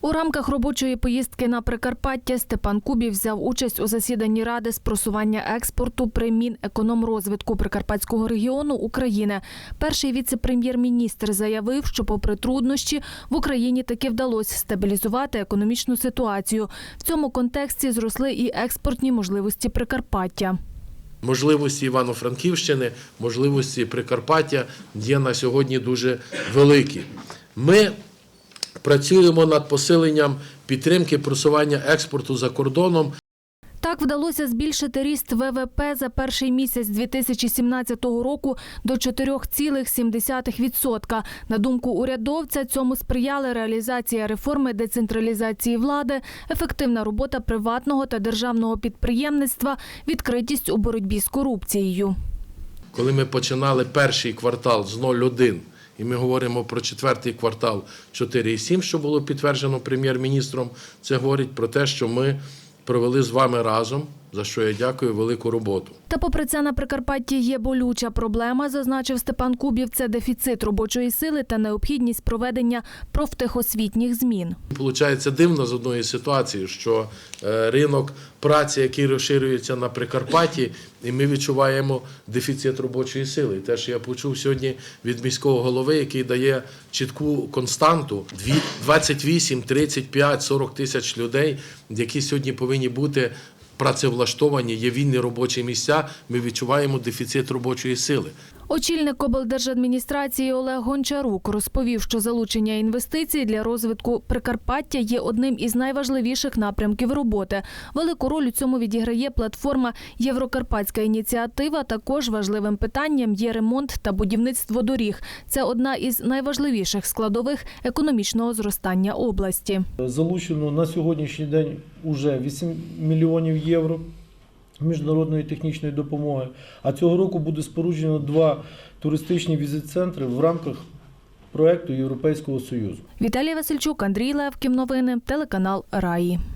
У рамках робочої поїздки на Прикарпаття Степан Кубів взяв участь у засіданні Ради з просування експорту при Мінекономрозвитку Прикарпатського регіону України. Перший віце-прем'єр-міністр заявив, що попри труднощі в Україні таки вдалося стабілізувати економічну ситуацію. В цьому контексті зросли і експортні можливості Прикарпаття. Можливості Івано-Франківщини, можливості Прикарпаття є на сьогодні дуже великі. Ми працюємо над посиленням підтримки просування експорту за кордоном. Так вдалося збільшити ріст ВВП за перший місяць 2017 року до 4,7%. На думку урядовця, цьому сприяли реалізація реформи децентралізації влади, ефективна робота приватного та державного підприємництва, відкритість у боротьбі з корупцією. Коли ми починали перший квартал з 0,1, і ми говоримо про четвертий квартал 4,7, що було підтверджено прем'єр-міністром, це говорить про те, що ми провели з вами разом, за що я дякую, велику роботу. Та попри це на Прикарпатті є болюча проблема, зазначив Степан Кубів. Це дефіцит робочої сили та необхідність проведення профтехосвітніх змін. Получається дивно з одної ситуації, що е, ринок праці, який розширюється на Прикарпатті, і ми відчуваємо дефіцит робочої сили. І Те, що я почув сьогодні від міського голови, який дає чітку константу: дві- 28, 35, 40 тисяч людей, які сьогодні повинні бути працевлаштовані, є вільні робочі місця. Ми відчуваємо дефіцит робочої сили. Очільник облдержадміністрації Олег Гончарук розповів, що залучення інвестицій для розвитку Прикарпаття є одним із найважливіших напрямків роботи. Велику роль у цьому відіграє платформа Єврокарпатська ініціатива. Також важливим питанням є ремонт та будівництво доріг. Це одна із найважливіших складових економічного зростання області. Залучено на сьогоднішній день уже 8 мільйонів євро міжнародної технічної допомоги. А цього року буде споруджено два туристичні візит-центри в рамках проекту Європейського Союзу. Віталій Васильчук, Андрій Левків. Новини телеканал Раї.